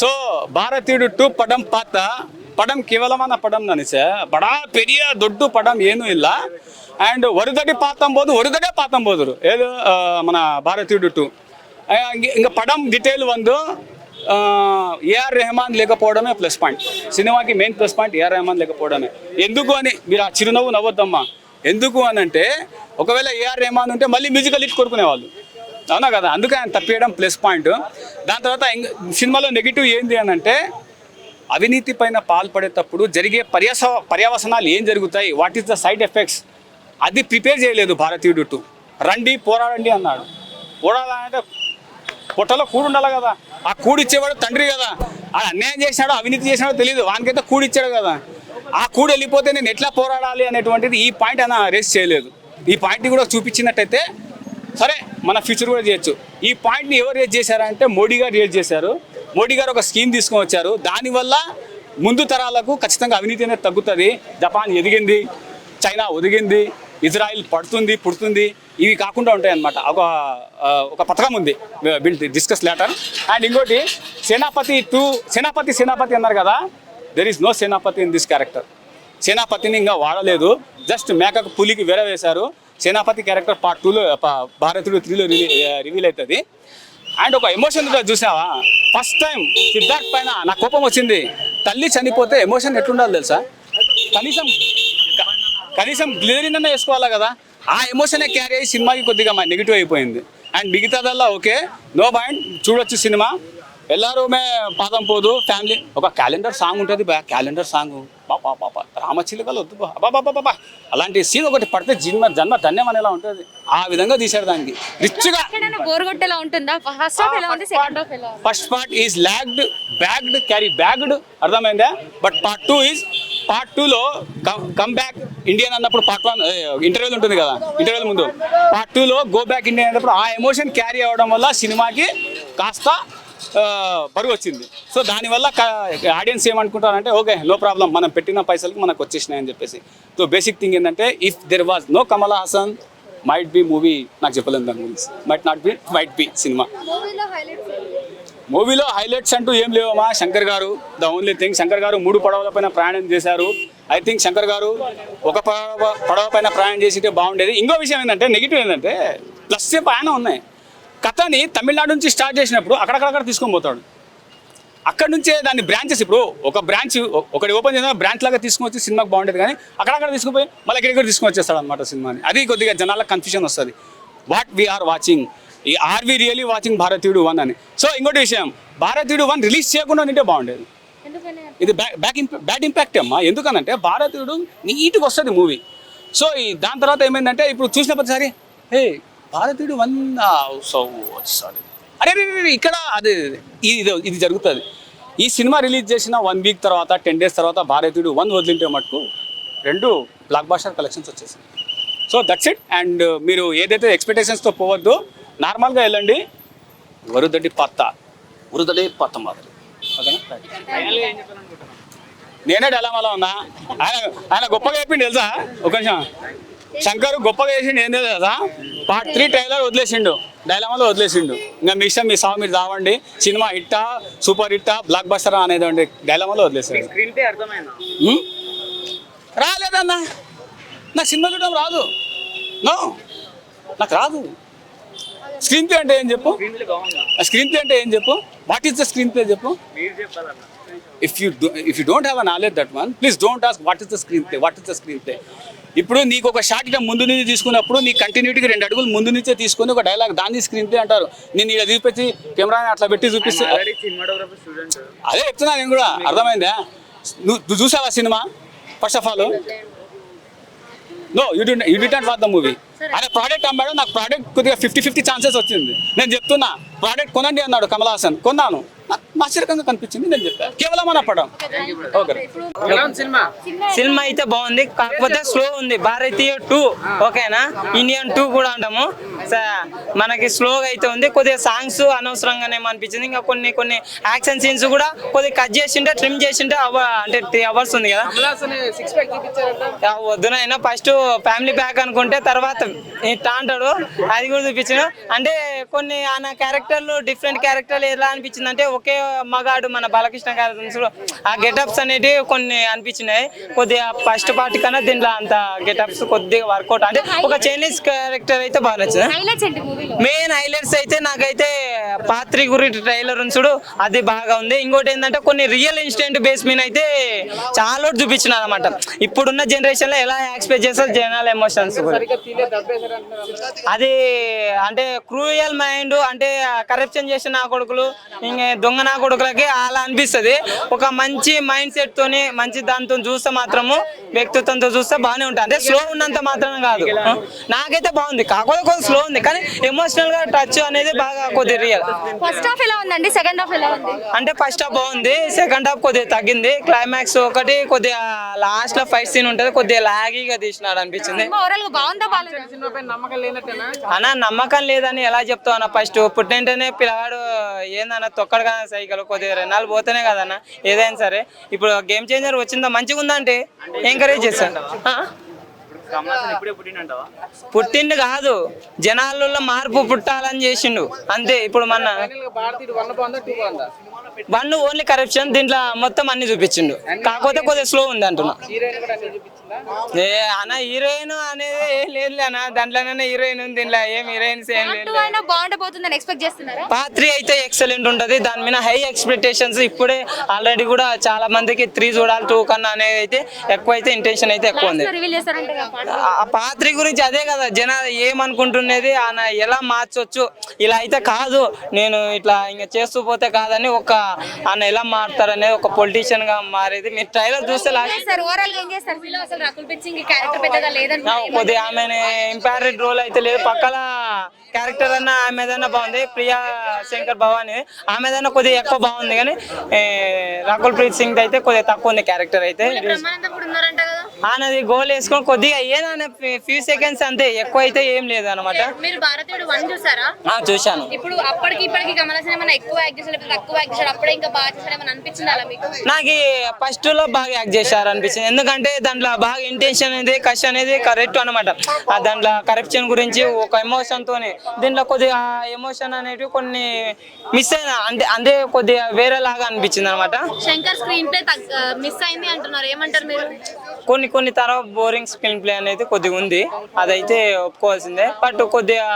So భారతీయుడు two పడం పాత పడం కేవలమైన పడం ಕೇವಲವಾದ బడా పెరియ దొడ్డు పడం ఏను ಪಡಂ అండ్ ಇಲ್ಲ పాతం పోదు ಪಾತಂಬೋದು పాతం పోదురు ಏದು మన భారతీయుడు టూ. ఇంకా పడం డీటెయిల్ వందు ఏఆర్ రెహమాన్ లేకపోవడమే ప్లస్ పాయింట్. సినిమాకి main plus point AR Rahman లేకపోవడమే. ఎందుకు అని మీరు ఆ చిరునవ్వు నవ్వొద్దమ్మా. ఎందుకు అని అంటే ఒకవేళ ఏఆర్ రెహమాన్ ఉంటే మళ్ళీ మ్యూజికల్ హిట్ కొడుకునేవాళ్ళు. అవునా కదా? అందుకే ఆయన తప్పియడం ప్లస్ పాయింట్. దాని తర్వాత సినిమాలో నెగిటివ్ ఏంది అని అంటే అవినీతి పైన పాల్పడేటప్పుడు జరిగే పర్యాస పర్యావసనాలు ఏం జరుగుతాయి? What is the side effects? అది ప్రిపేర్ చేయలేదు భారతీయుడు టూ రండి పోరాడండి అన్నాడు. పోరాడాలంటే పొట్టలో కూడు ఉండాలి కదా. ఆ కూడిచ్చేవాడు తండ్రి కదా. ఆ అన్యాయం చేసినాడో అవినీతి చేసినాడో తెలియదు వానికైతే కూడిచ్చాడు కదా. ఆ కూడి వెళ్ళిపోతే నేను ఎట్లా పోరాడాలి అనేటువంటిది ఈ పాయింట్ ఆయన రేస్ చేయలేదు. ఈ పాయింట్ కూడా చూపించినట్టయితే సరే మన ఫ్యూచర్ కూడా చేయొచ్చు. ఈ పాయింట్ని ఎవరు రేజ్ చేశారంటే మోడీ గారు రేజ్ చేశారు. మోడీ గారు ఒక స్కీమ్ తీసుకొని వచ్చారు. దానివల్ల ముందు తరాలకు ఖచ్చితంగా అవినీతి అనేది తగ్గుతుంది. జపాన్ ఎదిగింది చైనా ఒదిగింది ఇజ్రాయిల్ పడుతుంది పుడుతుంది. ఇవి కాకుండా ఉంటాయన్నమాట ఒక ఒక పథకం ఉంది. బిల్ డిస్కస్ లేటర్ అండ్ ఇంకోటి సేనాపతి టూ సేనాపతి సేనాపతి అన్నారు కదా. There is no Senapathi in this character సేనాపతిని ఇంకా వాడలేదు. జస్ట్ మేకకు పులికి వేరే వేశారు. సేనాపతి క్యారెక్టర్ పార్ట్ టూలో భారతుడు త్రీలో రివీల్ అవుతుంది అండ్ ఒక ఎమోషన్ కూడా చూసావా ఫస్ట్ టైం సిద్ధార్థ్ పైన నా కోపం వచ్చింది. తల్లి చనిపోతే ఎమోషన్ ఎట్లుండాలి తెలుసా? కనీసం కనీసం గ్లిజరిన్ వేసుకోవాలి వేసుకోవాలా కదా? ఆ ఎమోషనే క్యారీ అయ్యి సినిమాకి కొద్దిగా మా నెగిటివ్ అయిపోయింది. అండ్ మిగతాదల్లా ఓకే నో పాయింట్ చూడొచ్చు సినిమా. ఎల్లారూ మే పాదం పోదు ఫ్యామిలీ ఒక క్యాలెండర్ సాంగ్ ఉంటుంది బా క్యాలెండర్ సాంగ్ పాపా పాప రామచిలుకలు వద్దు బాబా అలాంటి సీన్ ఒకటి పడితే జన్మ జన్మ ధన్యం అనేలా ఉంటుంది. ఆ విధంగా తీశాడు దానికి. రిచ్గా ఉంటుందా? ఫస్ట్ హాఫ్ ఎలా ఉంది సెకండ్ హాఫ్ ఎలా ఉంది? First part is lagged bagged carry bagged అర్థమైందా? But part two is part టూలో కమ్ బ్యాక్ ఇండియన్ అన్నప్పుడు పార్ట్ వన్ ఇంటర్వ్యూలు ఉంటుంది కదా ఇంటర్వ్యూల ముందు. పార్ట్ టూలో గో బ్యాక్ ఇండియన్ అన్నప్పుడు ఆ ఎమోషన్ క్యారీ అవ్వడం వల్ల సినిమాకి కాస్త బరువు వచ్చింది. సో దానివల్ల ఆడియన్స్ ఏమనుకుంటారంటే ఓకే నో ప్రాబ్లం మనం పెట్టిన పైసలకి మనకు వచ్చేసినాయి అని చెప్పేసి. సో బేసిక్ థింగ్ ఏంటంటే if there was no Kamal Haasan might be movie నాకు చెప్పలేను దాని గురించి. Might not be might be cinema మూవీలో హైలైట్స్ అంటూ ఏం లేవమ్మా శంకర్ గారు ద ఓన్లీ థింగ్ శంకర్ గారు మూడు పడవల పైన ప్రయాణం చేశారు. ఐ థింక్ శంకర్ గారు ఒక పడవ పడవ పైన ప్రయాణం చేసింటే బాగుండేది. ఇంకో విషయం ఏంటంటే నెగిటివ్ ఏంటంటే ప్లస్ పైన ఉన్నాయి. కథని తమిళనాడు నుంచి స్టార్ట్ చేసినప్పుడు అక్కడక్కడక్కడ తీసుకొని పోతాడు. అక్కడ నుంచే దాన్ని బ్రాంచెస్ ఇప్పుడు ఒక బ్రాంచ్ ఒకటి ఓపెన్ చేసిన బ్రాంచ్ లాగా తీసుకొని వచ్చి సినిమాకి బాగుండేది కానీ అక్కడక్కడ తీసుకుపోయి మళ్ళీ ఇక్కడ తీసుకొని వచ్చేస్తాడు అనమాట సినిమాని. అది కొద్దిగా జనాలకు కన్ఫ్యూజన్ వస్తుంది. వాట్ వీఆర్ వాచింగ్ ఈ are we really watching Bharateeyudu one అని. సో ఇంకోటి విషయం భారతీయుడు వన్ రిలీజ్ చేయకుండా ఉంటే బాగుండేది. ఇది బ్యాక్ బ్యాక్ బ్యాడ్ ఇంపాక్ట్ అమ్మా. ఎందుకనంటే భారతీయుడు నీట్గా వస్తుంది మూవీ సో ఈ దాని తర్వాత ఏమైందంటే ఇప్పుడు చూసిన ప్రతిసారి హే భారతీయుడు వన్ సో సారీ అరే ఇక్కడ అది ఇది ఇది జరుగుతుంది. ఈ సినిమా రిలీజ్ చేసిన వన్ వీక్ తర్వాత టెన్ డేస్ తర్వాత భారతీయుడు వన్ వదిలింటే మటుకు రెండు బ్లాక్ బాస్టర్ కలెక్షన్స్ వచ్చేసింది సో దట్స్ ఇట్. అండ్ మీరు ఏదైతే ఎక్స్పెక్టేషన్స్తో పోవద్దు నార్మల్గా వెళ్ళండి. వరుదడ్డి పత్త. ఉరుదడి పత్త మాదిరి నేనే డైలామాలో ఉన్నా. ఆయన ఆయన గొప్పగా చెప్పిండు తెలుసా? ఒక నిమిషం. శంకర్ గొప్పగా చేసిండు ఏం తెలుసా పార్ట్ త్రీ ట్రైలర్ వదిలేసిండు డైలామాలో వదిలేసిండు. ఇంకా మీ ఇష్టం మీ సాగు మీరు రావండి సినిమా హిట్టా సూపర్ హిట్టా బ్లాక్ బస్టర్ అనేది డైలామాలో వదిలేసాడు? రాలేదన్నా. నాకు సినిమా చూడడం రాదు. నో. నాకు రాదు. స్క్రీన్ ప్లే అంటే ఏం చెప్పు? స్క్రీన్ ప్లే అంటే ఏం చెప్పు? What is the screenplay చెప్పు if you if you don't have a knowledge that one please don't ask what is the screenplay what is the screenplay ఇప్పుడు నీకు ఒక షార్ట్ ఇట్లా ముందు నుంచి తీసుకున్నప్పుడు నీ కంటిన్యూటీకి రెండు అడుగులు ముందు నుంచే తీసుకొని ఒక డైలాగ్ దాన్ని స్క్రీన్ ప్లే అంటారు. నేను ఇలా చూపించి కెమెరాని అట్లా పెట్టి చూపిస్తే. అదే చెప్తున్నా నేను కూడా అర్థమైందా? నువ్వు చూసావా cinema? First of all no you did you did not watch the movie అదే ప్రోడక్ట్ అమ్మాడు నాకు ప్రోడక్ట్ కొద్దిగా ఫిఫ్టీ ఫిఫ్టీ ఛాన్సెస్ వచ్చింది. నేను చెప్తున్నా ప్రోడక్ట్ కొనండి అన్నాడు కమల్ హాసన్. కొన్నాను. నాకు ఆశ్చర్యకంగా కనిపించింది నేను చెప్పాను కేవలం మన పడం. సినిమా? సినిమా అయితే బాగుంది కాకపోతే స్లో ఉంది. భారతీయ టూ ఓకేనా ఇండియన్ టూ కూడా అంటాము. మనకి స్లోగా అయితే ఉంది. కొద్దిగా సాంగ్స్ అనవసరంగానే అనిపించింది. ఇంకా కొన్ని కొన్ని యాక్షన్ సీన్స్ కూడా కొద్దిగా కట్ చేసింటే ట్రిమ్ చేసింటే అంటే త్రీ అవర్స్ ఉంది కదా. కమలాసన్ సిక్స్ ప్యాక్ చూపించారంట ఆ వద్దునైనా ఫస్ట్ ఫ్యామిలీ ప్యాక్ అనుకుంటే తర్వాత ఇట్లా అంటాడు అది కూడా చూపించాడు. అంటే కొన్ని ఆయన క్యారెక్టర్లు డిఫరెంట్ క్యారెక్టర్లు ఎలా అనిపించింది అంటే ఒకే మగాడు మన బాలకృష్ణ గారి చూడు, ఆ గెటప్స్ అనేటివి కొన్ని అనిపించినాయి. కొద్దిగా ఫస్ట్ పార్ట్ కన్నా దీంట్లో అంత గెటప్స్ కొద్దిగా వర్కౌట్ అంటే ఒక చైనీస్ క్యారెక్టర్ అయితే బాగా మెయిన్ హైలైట్స్ అయితే నాకైతే పాత్రి గురి ట్రైలర్ చూడు అది బాగా ఉంది. ఇంకోటి ఏంటంటే కొన్ని రియల్ ఇన్సిడెంట్ బేస్ మీద అయితే చాలా చూపించినారు అనమాట ఇప్పుడున్న జనరేషన్లో ఎలా ఎక్స్పెక్ట్ చేస్తారు జనాల ఎమోషన్స్ అది అంటే క్రూయల్ మైండ్ అంటే కరప్షన్ చేసిన కొడుకులు ఇంకా దొంగ నా కొడుకులకి అలా అనిపిస్తుంది. ఒక మంచి మైండ్ సెట్ తోని మంచి దాంతో చూస్తే మాత్రము వ్యక్తిత్వంతో చూస్తే బాగానే ఉంటుంది అంటే స్లో ఉన్నంత మాత్రం కాదు. నాకైతే బాగుంది. కాకపోతే కొంచెం స్లో ఉంది. కానీ ఎమోషనల్గా టచ్ అనేది బాగా కొద్దిగా రియల్ ఫస్ట్ హాఫ్ ఎలా ఉందండి? సెకండ్ హాఫ్ ఎలా ఉంది? అంటే ఫస్ట్ హాఫ్ బాగుంది. సెకండ్ హాఫ్ కొద్దిగా తగ్గింది. క్లైమాక్స్ ఒకటి కొద్దిగా లాస్ట్లో ఫైట్ సీన్ ఉంటుంది. కొద్దిగా లాగీగా తీసినాడు అనిపించింది. అన్న నమ్మకం లేదని ఎలా చెప్తావు అన్న? ఫస్ట్ పుట్టింటేనే పిల్లగాడు ఏందన్న తొక్కడు కదా సైకిల్ కొద్దిగా రెన్నాళ్ళు పోతేనే కదన్న. ఏదైనా సరే. ఇప్పుడు గేమ్ చేంజర్ వచ్చిందా? మంచిగా ఉందంటే ఎంకరేజ్ చేస్తాను పుట్టిండు కాదు. జనాలలో మార్పు పుట్టాలని చేసిండు. అంతే. ఇప్పుడు మన ఫైనల్ వన్ ఓన్లీ కరప్షన్ దీంట్లో మొత్తం అన్ని చూపించిండు. కాకపోతే కొద్దిగా స్లో ఉంది అంటున్నా. ఏ అన్న హీరోయిన్ అనేది ఏం లేదులే అన్న. దాంట్లోనే హీరోయిన్ ఉంది దీంట్లో ఏం హీరోయిన్స్ ఏం లేదు బాగుండబోతుందని ఎక్స్పెక్ట్ చేస్తున్నారా? పాత్రి అయితే ఎక్సలెంట్ ఉంటది. దాని మీద హై ఎక్స్పెక్టేషన్స్ ఇప్పుడే ఆల్రెడీ కూడా చాలా మందికి త్రీ చూడాలి టూ కన్నా అనేది అయితే ఎక్కువ అయితే ఇంటెన్షన్ అయితే ఎక్కువ ఉంది. ఆ- పాత్రి గురించి అదే కదా. జన ఏమనుకుంటున్నది? ఆయన ఎలా మార్చొచ్చు? ఇలా అయితే కాదు. నేను ఇట్లా ఇంకా చేస్తూ పోతే కాదని ఒక ఆయన ఎలా మారుతారనేది ఒక పొలిటీషియన్గా మారేది. మీరు ట్రైలర్ చూస్తే ఓవరాల్గా ఏం చేస్తారు? రకుల్ ప్రీత్ సింగ్ క్యారెక్టర్ పెద్దగా లేదని కొద్దిగా ఆమె ఇంపారెంట్ రోల్ అయితే లేదు. పక్కల క్యారెక్టర్ అన్న ఆమెదన్నా బాగుంది. ప్రియా శంకర్ భవాని ఆమెదన్నా కొద్దిగా ఎక్కువ బాగుంది కానీ రాకుల్ ప్రీత్ సింగ్ అయితే కొద్దిగా తక్కువ ఉంది క్యారెక్టర్ అయితే. ఆనది గోల్ వేసుకొని కొద్దిగా ఏదైనా ఫ్యూ సెకండ్స్ అంతే ఎక్కువ అయితే ఏం లేదు అనమాట మీరు భారతీయుడు వన్ చూసారా? చూశాను. ఇప్పుడు అప్పటికి ఇప్పటికి కమల్ హాసన్ ఏమైనా ఎక్కువ యాక్ట్ చేశాడు తక్కువ యాక్ట్ చేశాడు అప్పుడే ఇంకా బాగా చేశాడు ఏమైనా అనిపించింది అలా మీకు? నాకు ఫస్ట్లో బాగా యాక్ట్ చేశారు అనిపించింది ఎందుకంటే దాంట్లో బాగా ఇంటెన్షన్ అనేది కష్ అనేది కరెక్ట్ అనమాట ఆ దాంట్లో కరప్షన్ గురించి ఒక ఎమోషన్ తోని దీంట్లో కొద్దిగా ఎమోషన్ అనేటివి కొన్ని మిస్ అయినా అంటే అంటే కొద్దిగా వేరేలాగా అనిపించింది అనమాట శంకర్ స్క్రీన్ ప్లే మిస్ అయింది అంటున్నారు. ఏమంటారు మీరు? కొన్ని కొన్ని తర్వాత బోరింగ్ స్క్రీన్ ప్లే అనేది కొద్దిగా ఉంది. అదైతే ఒప్పుకోవాల్సిందే. బట్ కొద్దిగా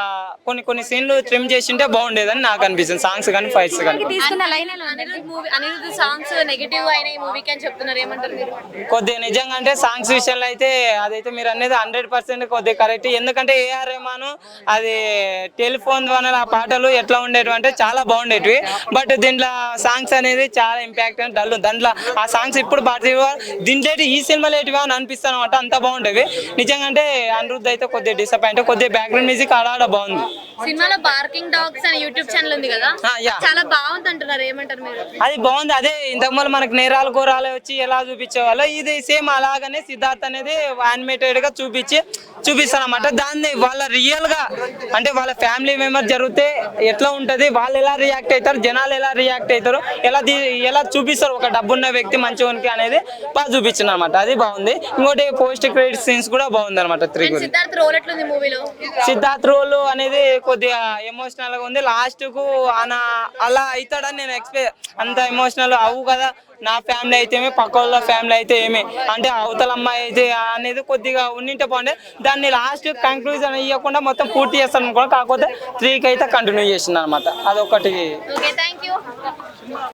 కొన్ని కొన్ని సీన్లు ట్రిమ్ చేసింటే బాగుండేదని నాకు అనిపిస్తుంది. సాంగ్స్ కానీ ఫైట్స్ కానీ. తీసుకున్న line Anirudh movie Anirudh songs negative అయిన ఈ మూవీకి అని చెప్తున్నారు. ఏమంటారు మీరు? కొద్దిగా నిజంగా అంటే సాంగ్స్ విషయంలో అయితే అదైతే మీరు అనేది హండ్రెడ్ పర్సెంట్ కొద్దిగా కరెక్ట్ ఎందుకంటే ఏఆర్ రెహమాన్ అది టెలిఫోన్ ద్వారా ఆ పాటలు ఎట్లా ఉండేటివి అంటే చాలా బాగుండేటివి. బట్ దీంట్లో సాంగ్స్ అనేది చాలా ఇంపాక్ట్ అండ్ డల్ దాంట్లో ఆ సాంగ్స్ ఇప్పుడు పాడుతీ దీంట్లో ఈ సినిమాలో ఏటివా అని అనిపిస్తాను అనమాట అంత బాగుండేవి నిజంగా అంటే అనిరుద్ధ్ అయితే కొద్దిగా డిసప్పాయింట్ కొద్దిగా బ్యాక్గ్రౌండ్ మ్యూజిక్ ఆడ బాగుంది. సినిమాలో బార్కింగ్ డాగ్స్ అని యూట్యూబ్ ఛానల్ ఉంది కదా. చాలా బాగుంది అంటున్నారు ఏమంటారు మీరు? అది బాగుంది అదే ఇంతకుముందు మనకు నేరాలు ఘోరాలు వచ్చి ఎలా చూపించేవాళ్ళు ఇది సేమ్ అలాగనే సిద్ధార్థ్ అనేది యానిమేటెడ్గా చూపించి చూపిస్తారు అనమాట దాన్ని వాళ్ళ రియల్గా అంటే వాళ్ళ ఫ్యామిలీ మెంబర్ జరిగితే ఎట్లా ఉంటది వాళ్ళు ఎలా రియాక్ట్ అవుతారు జనాలు ఎలా రియాక్ట్ అవుతారు ఎలా ఎలా చూపిస్తారు ఒక డబ్బున్న వ్యక్తి మంచివానికి అనేది బాగా చూపించింది అనమాట అది బాగుంది. ఇంకోటి పోస్ట్ క్రెడిట్ సీన్స్ కూడా బాగుంది అనమాట త్రీ సిద్ధార్థ్ రోల్ ఎట్లుంది మూవీలో? సిద్ధార్థ్ రోల్ అనేది కొద్దిగా ఎమోషనల్గా ఉంది. లాస్ట్కు అలా అవుతాడని నేను ఎక్స్పెక్ట్ అంత ఎమోషనల్ అవు కదా. నా ఫ్యామిలీ అయితే ఏమి పక్క వాళ్ళ ఫ్యామిలీ అయితే ఏమి. అంటే అవతల అమ్మాయి అయితే అనేది కొద్దిగా ఉండింటే బాగుండే. దాన్ని లాస్ట్ కంక్లూజన్ ఇవ్వకుండా మొత్తం పూర్తి చేస్తాను అనుకో కాకపోతే త్రీకి అయితే కంటిన్యూ చేసింది అనమాట అదొకటి